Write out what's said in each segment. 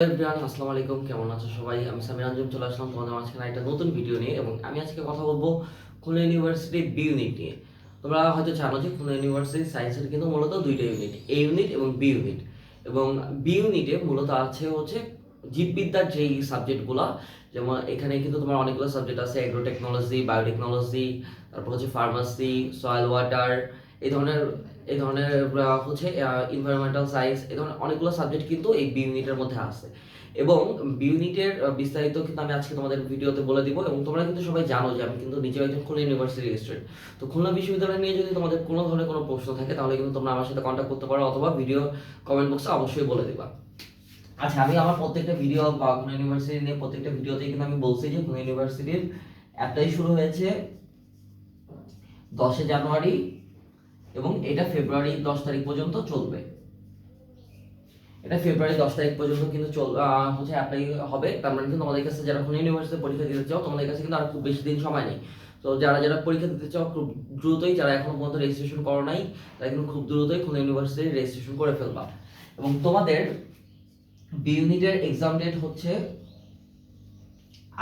Everyone আসসালামু আলাইকুম, কেমন আছো সবাই? আমি সামির আঞ্জুম, চলে আসলাম তোমাদের মাঝখানে একটা নতুন ভিডিও নিয়ে এবং আমি আজকে কথা বলব খুলনা ইউনিভার্সিটি বি ইউনিট নিয়ে। তোমরা হয়তো জানো যে খুলনা ইউনিভার্সিটি সায়েন্সের কিন্তু মূলত দুইটা ইউনিট এ ইউনিট এবং বি ইউনিট এবং বি ইউনিটে মূলত আছে হচ্ছে জীববিদ্যার যেই সাবজেক্টগুলো যেমন এখানে কিন্তু তোমার অনেকগুলো সাবজেক্ট আছে অ্যাগ্রো টেকনোলজি বায়োটেকনোলজি তারপর হচ্ছে ফার্মাসি সয়েল ওয়াটার এই ধরনের এই ধরনের হচ্ছে এনভায়রনমেন্টাল সায়েন্স এই ধরনের অনেকগুলো সাবজেক্ট কিন্তু এই বি ইউনিটের মধ্যে আছে। এবং বি ইউনিটের বিস্তারিত কিন্তু আমি আজকে তোমাদের ভিডিওতে বলে দিব এবং তোমরা কিন্তু সবাই জানো যে আমি কিন্তু নিজেও একজন খুলনা ইউনিভার্সিটির স্টুডেন্ট তো খুলনা বিশ্ববিদ্যালয় নিয়ে যদি তোমাদের কোনো ধরনের কোনো প্রশ্ন থাকে, তাহলে কিন্তু তোমরা আমার সাথে কন্ট্যাক্ট করতে পারো অথবা ভিডিও কমেন্ট বক্সে অবশ্যই বলে দিবা। আচ্ছা আমি আমার প্রত্যেকটা ভিডিও বা খুলনা ইউনিভার্সিটি নিয়ে প্রত্যেকটা ভিডিওতেই কিন্তু আমি বলছি যে খুলনা ইউনিভার্সিটির অ্যাপ্লাই শুরু হয়েছে দশে জানুয়ারি এবং এটা ফেব্রুয়ারি দশ তারিখ পর্যন্ত চলবে। এটা ফেব্রুয়ারি দশ তারিখ পর্যন্ত কিন্তু হচ্ছে অ্যাপ্লাই হবে। তার মানে কিন্তু তোমাদের কাছে যারা খুলনা ইউনিভার্সিটি পরীক্ষা দিতে চাও, তোমাদের কাছে কিন্তু আর খুব বেশি দিন সময় নেই। তো যারা যারা পরীক্ষা দিতে চাও, খুব দ্রুতই যারা এখনও পর্যন্ত রেজিস্ট্রেশন করো নাই, তারা কিন্তু খুব দ্রুতই খুলনা ইউনিভার্সিটি রেজিস্ট্রেশন করে ফেলবা। এবং তোমাদের বি ইউনিটের এক্সাম ডেট হচ্ছে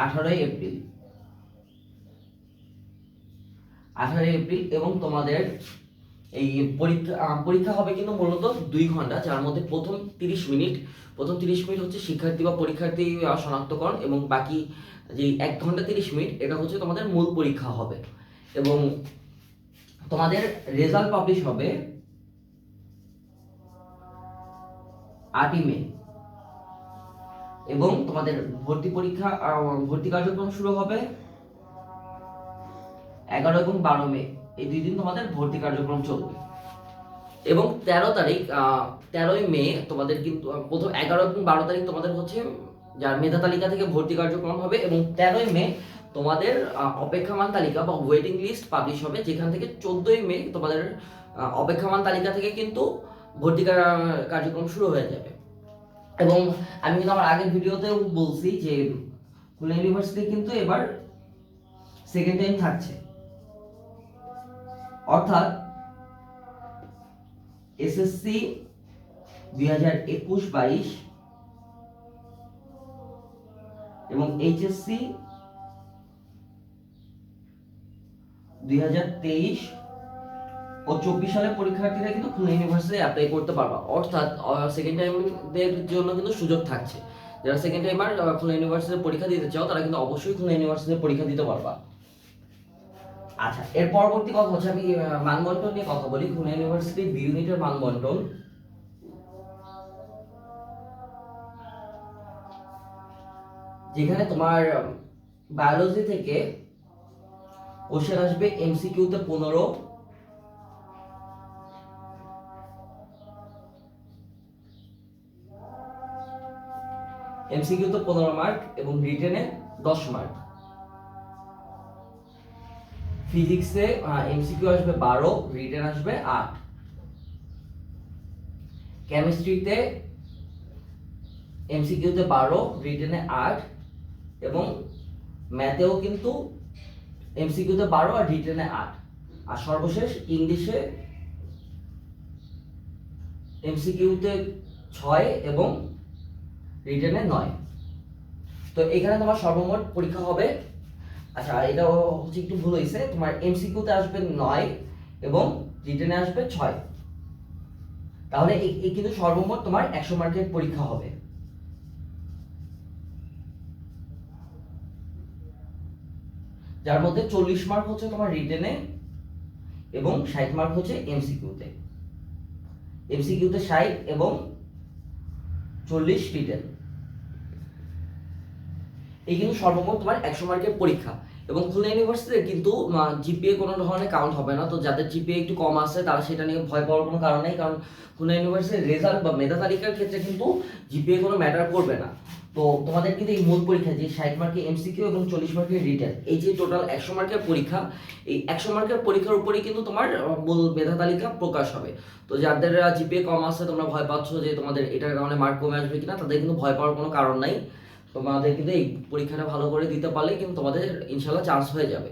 আঠারোই এপ্রিল। আঠারোই এপ্রিল এবং তোমাদের এই পরীক্ষা পরীক্ষা হবে কিন্তু মূলত দুই ঘণ্টা, যার মধ্যে প্রথম তিরিশ মিনিট, প্রথম তিরিশ মিনিট হচ্ছে শিক্ষার্থী বা পরীক্ষার্থী শনাক্তকরণ এবং বাকি যে এক ঘণ্টা তিরিশ মিনিট, এটা হচ্ছে তোমাদের মূল পরীক্ষা হবে। এবং তোমাদের রেজাল্ট পাবলিশ হবে আটই মে। এবং তোমাদের ভর্তি পরীক্ষা ভর্তি কার্যক্রম শুরু হবে এগারো এবং বারো মে, এই দুই দিন তোমাদের ভর্তি কার্যক্রম চলবে। এবং তেরো তারিখ তেরোই মে তোমাদের কিন্তু প্রথম এগারো এবং বারো তারিখ তোমাদের হচ্ছে, যার মেধা তালিকা থেকে ভর্তি কার্যক্রম হবে এবং তেরোই মে তোমাদের অপেক্ষামান তালিকা বা ওয়েটিং লিস্ট পাবলিশ হবে, যেখান থেকে চোদ্দই মে তোমাদের অপেক্ষামান তালিকা থেকে কিন্তু ভর্তি কার্যক্রম শুরু হয়ে যাবে। এবং আমি কিন্তু আমার আগের ভিডিওতেও বলছি যে খুলনা ইউনিভার্সিটি কিন্তু এবার সেকেন্ড টাইম থাকছে। অর্থাৎ এসএসসি দুই হাজার একুশ বাইশ এবং এইচএসসি দুই হাজার তেইশ ও চব্বিশ সালের পরীক্ষার্থীরা কিন্তু খুলনা ইউনিভার্সিটি অ্যাপ্লাই করতে পারবা। অর্থাৎ সেকেন্ড টাইমদের জন্য কিন্তু সুযোগ থাকছে। যারা সেকেন্ড টাইমার খুলনা ইউনিভার্সিটির পরীক্ষা দিতে চাও, তারা কিন্তু অবশ্যই খুলনা ইউনিভার্সিটির পরীক্ষা দিতে পারবা। আচ্ছা এর পরবর্তী কথা হচ্ছে আমি মানবন্টন নিয়ে কথা বলি, খুলনা ইউনিভার্সিটি বি ইউনিটের মানবন্টন। যেখানে তোমার বায়োলজি থেকে কোশ্চেন আসবে এমসিকিউতে পনেরো। এমসিকিউতে পনেরো মার্ক এবং রিটেনে দশ মার্ক ফিজিক্সে এমসিকিউ আসবে বারো, রিটেন আসবে আট। কেমিস্ট্রিতে এমসিকিউতে বারো, রিটেনে আট, এবং ম্যাথেও কিন্তু এমসিকিউতে বারো আর রিটেনে আট। আর সর্বশেষ ইংলিশে এমসিকিউতে ছয় এবং রিটেনে নয়। তো এখানে তোমার সর্বমোট পরীক্ষা হবে আচ্ছা এটা হচ্ছে একটু ভুল হয়েছে তোমার এমসিকিউতে আসবে নয় এবং রিটেনে আসবে ছয়। তাহলে এই কিন্তু সর্বমোট তোমার একশো মার্কের পরীক্ষা হবে। যার মধ্যে চল্লিশ মার্ক হচ্ছে তোমার রিটেনে এবং ষাট মার্ক হচ্ছে এমসিকিউতে এমসিকিউতে ষাট এবং চল্লিশ রিটেন এই কিন্তু সর্বমোট তোমার একশো মার্কের পরীক্ষা। এবং খুলনা ইউনিভার্সিটিতে কিন্তু জিপিএ কোনো ধরনের কাউন্ট হবে না। তো যাদের জিপিএ একটু কম আছে, তারা সেটা নিয়ে ভয় পাওয়ার কোনো কারণ নেই। কারণ খুলনা ইউনিভার্সিটির রেজাল্ট বা মেধা তালিকার ক্ষেত্রে কিন্তু জিপিএ কোনো ম্যাটার করবে না। তো তোমাদের কিন্তু এই মূল পরীক্ষা, যে ষাট মার্কের এমসিকিউ এবং চল্লিশ মার্কের রিটেন এই যে টোটাল একশো মার্কের পরীক্ষা, এই একশো মার্কের পরীক্ষার উপরেই কিন্তু তোমার মেধা তালিকা প্রকাশ হবে। তো যাদের জিপিএ কম আছে, তোমরা ভয় পাচ্ছ যে তোমাদের এটার কারণে মার্ক কমে আসবে কিনা, তাদের কিন্তু ভয় পাওয়ার কোনো কারণ নাই। তোমাদের কিন্তু এই পরীক্ষাটা ভালো করে দিতে পারলে কিন্তু তোমাদের ইনশাল্লাহ চান্স হয়ে যাবে।